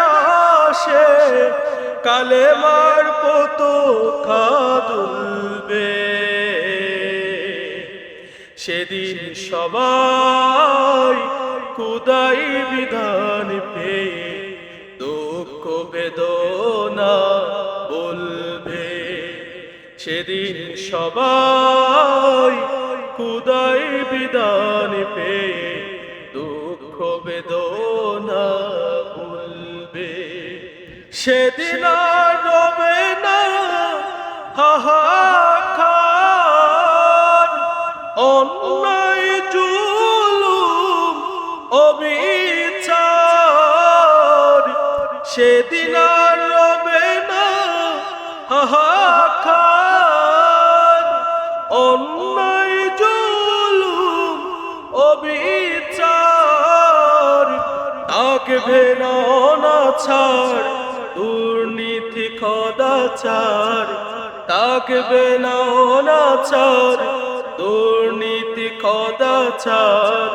আকাশে কালেমার পতাকা দুলবে। সেদিন সবাই খুদাই বিধান পেয়ে দুঃখ বেদনা বলবে। সেদিন সবাই খুদাই বিধান পেয়ে দুঃখ বেদনা সেদিন রবে না। হাহাকার অন্যায়, জুলুম, অবিচার। সেদিন রবে না। হাহাকার অন্যায়, জুলুম, অবিচার। থাকবে না অনাচার দুর্নীতি কদাচার থাকবে না অনাচার, দুর্নীতি কদাচার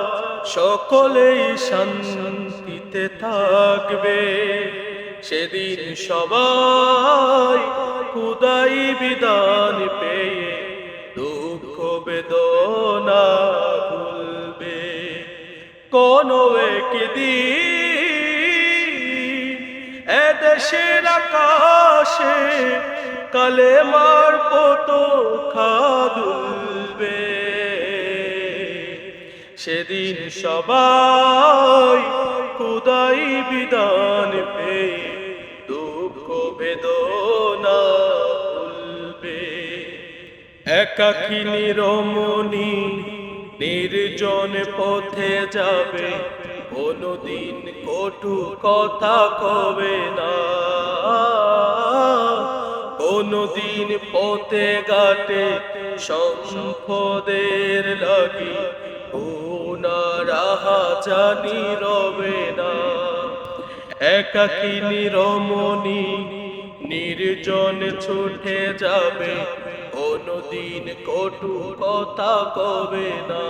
সকলেই শান্তিতে থাকবে। সেদিন সবাই খুদাই বিধান পেয়ে, দুঃখ বেদনা ভুলবে। কোনো একদিন এদেশের আকাশে কালেমার পতাকা দুলবে সেদিন সবাই খুদাই বিধান পেয়ে দুঃখ বেদনা ভুলবে একাকী নিরমণি নির্জন পথে যাবে। কোনদিন কটু কথা কবে না। কোনদিন পথে ঘাটে সম্পদের লাগি রাহা জানি রবে না। একাকী নিরমণি নির্জন ছুটে যাবে, কোনদিন কটু কথা কবে না।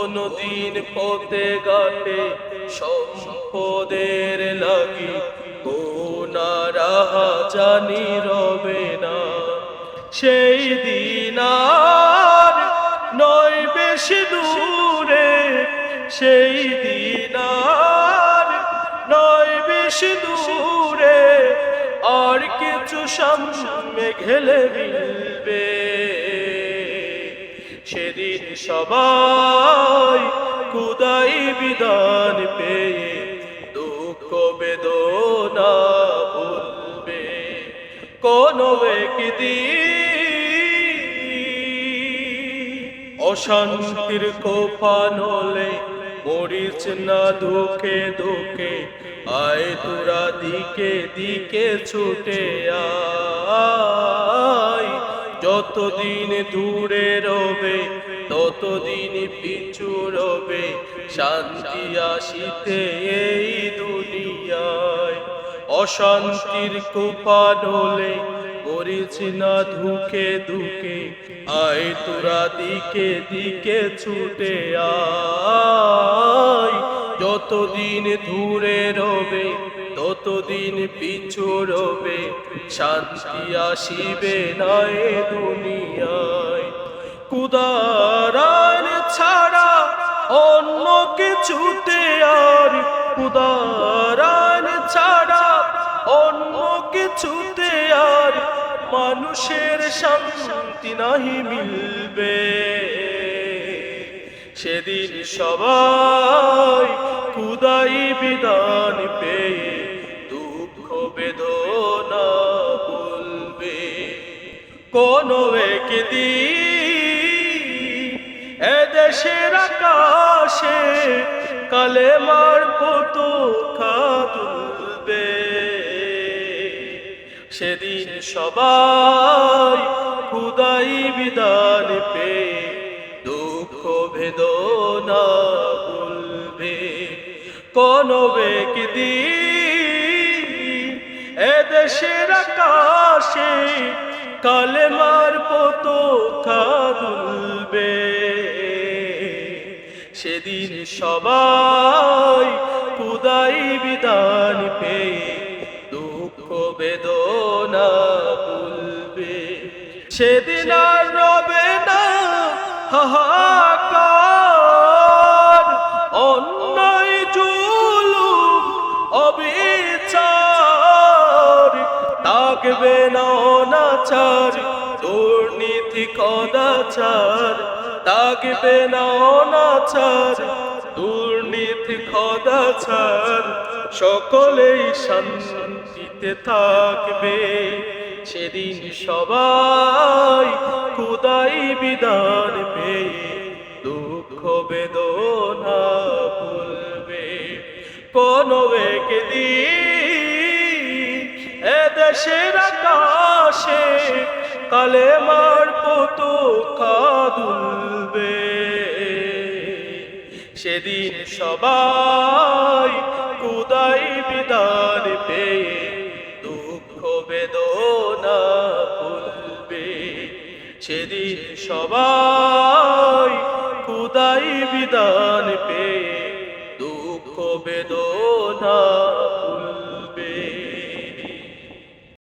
কোনদিন পথে ঘাটে সম্পদের লাগি। কোনা রাহা জানি রবে না। সেই দিন আর নয় বেশি দূরে। সেই দিন আর নয় বেশি দূরে। আর কিছু সামনে ঘেলে মিলবে। সেদিন সবাই কুদাই বিধান পেয়ে দুঃখ বেদনা বলবে কোনো একদিন অশান্তির কোপানলে মরিচ না দুঃখে দুঃখে আয় তোরা দিকে দিকে ছুটে আয়। যতদিন দূরে রবে, ততদিন পিছু রবে, শান্তি আসিতে এই দুনিয়ায়। অশান্তির কোপানলে মরিচ না ধুকে ধুকে, আয় তোরা দিকে দিকে ছুটে আয়। যতদিন দূরে রবে ততদিন পিছু রবে, শান্তি আসিবে না এ দুনিয়ায়। কুদারান ছাড়া অন্য কিছুতে আর কুদারান ছাড়া অন্য কিছুতে আর মানুষের শান্তি নাহি মিলবে। সেদিন সবাই কুদাই বিধান পেয়ে দুঃখ বেদনা বলবে। কোনো একদিন এদেশের আকাশে কালেমার পতাকা তুলবে। সেদিন সবাই ব্যক্তি এদেশের আকাশে কালেমার পতাকা তুলবে। সেদিন সবাই খুদাই বিধান পেয়ে দুঃখ বেদনা ভুলবে সেদিন আর রবে না হাহাকার থাকবে না অনাচার, দুর্নীতি কদাচার থাকবে না অনাচার, দুর্নীতি কদাচার সকলেই শান্তিতে থাকবে। সেদিন সবাই খুদাই বিধান পেয়ে, দুঃখ বেদনা ভুলবে। কোন একদিন এদেশের আকাশে কালেমার পতাকা দুলবে সেদিন সবাই কুদাই বিধান পেয়ে দুঃখ বেদনা ভুলবে। সেদিন সবাই কুদাই বিধান পেয়ে দুঃখ বেদনা